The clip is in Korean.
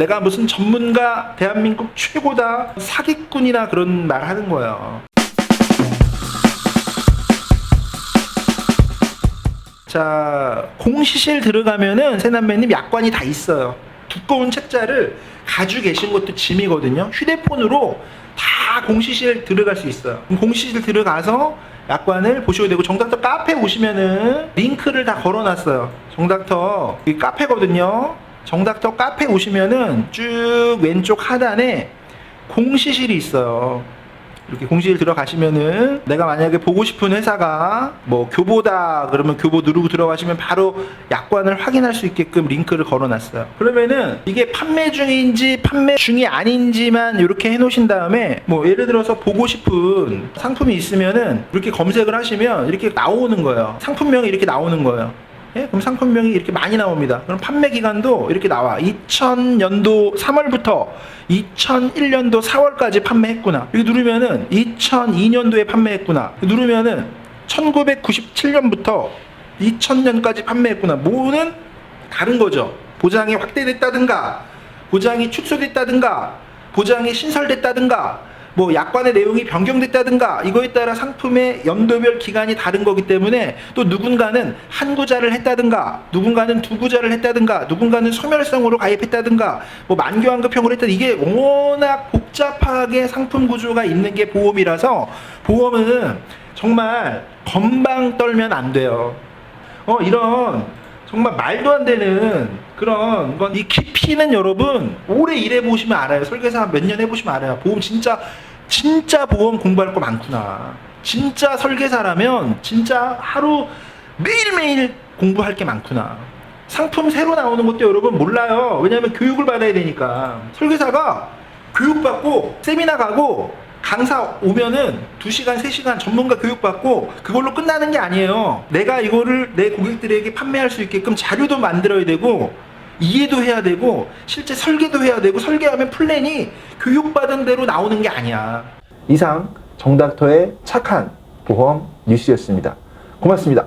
내가 무슨 전문가 대한민국 최고다 사기꾼이나 그런 말 하는 거예요. 자, 공시실 들어가면은 세남매님 약관이 다 있어요. 두꺼운 책자를 가지고 계신 것도 짐이거든요. 휴대폰으로 다 공시실 들어갈 수 있어요. 공시실 들어가서 약관을 보셔야 되고 정닥터 카페 오시면은 링크를 다 걸어놨어요. 정닥터 이 카페거든요. 정닥터 카페 오시면은 쭉 왼쪽 하단에 공시실이 있어요. 이렇게 공시실 들어가시면은 내가 만약에 보고 싶은 회사가 뭐 교보다 그러면 교보 누르고 들어가시면 바로 약관을 확인할 수 있게끔 링크를 걸어놨어요. 그러면은 이게 판매 중인지 판매 중이 아닌지만 이렇게 해놓으신 다음에 뭐 예를 들어서 보고 싶은 상품이 있으면은 이렇게 검색을 하시면 이렇게 나오는 거예요. 상품명이 이렇게 나오는 거예요. 예? 그럼 상품명이 이렇게 많이 나옵니다. 그럼 판매 기간도 이렇게 나와. 2000년도 3월부터 2001년도 4월까지 판매했구나. 여기 누르면은 2002년도에 판매했구나. 누르면은 1997년부터 2000년까지 판매했구나. 뭐는 다른 거죠. 보장이 확대됐다든가, 보장이 축소됐다든가, 보장이 신설됐다든가, 뭐 약관의 내용이 변경됐다든가 이거에 따라 상품의 연도별 기간이 다른 거기 때문에 또 누군가는 한 구자를 했다든가 누군가는 두 구자를 했다든가 누군가는 소멸성으로 가입했다든가 뭐 만교환급형으로 했다 이게 워낙 복잡하게 상품 구조가 있는 게 보험이라서 보험은 정말 건방 떨면 안 돼요. 어 이런 정말 말도 안 되는 그런 건이 키피는 여러분 오래 일해 보시면 알아요. 설계사 몇 년 해보시면 알아요. 보험 진짜 진짜 보험 공부할 거 많구나. 진짜 설계사라면 진짜 하루 매일매일 공부할 게 많구나. 상품 새로 나오는 것도 여러분 몰라요. 왜냐하면 교육을 받아야 되니까. 설계사가 교육받고 세미나 가고 강사 오면은 2시간, 3시간 전문가 교육받고 그걸로 끝나는 게 아니에요. 내가 이거를 내 고객들에게 판매할 수 있게끔 자료도 만들어야 되고 이해도 해야 되고 실제 설계도 해야 되고 설계하면 플랜이 교육받은 대로 나오는 게 아니야. 이상 정닥터의 착한 보험 뉴스였습니다. 고맙습니다.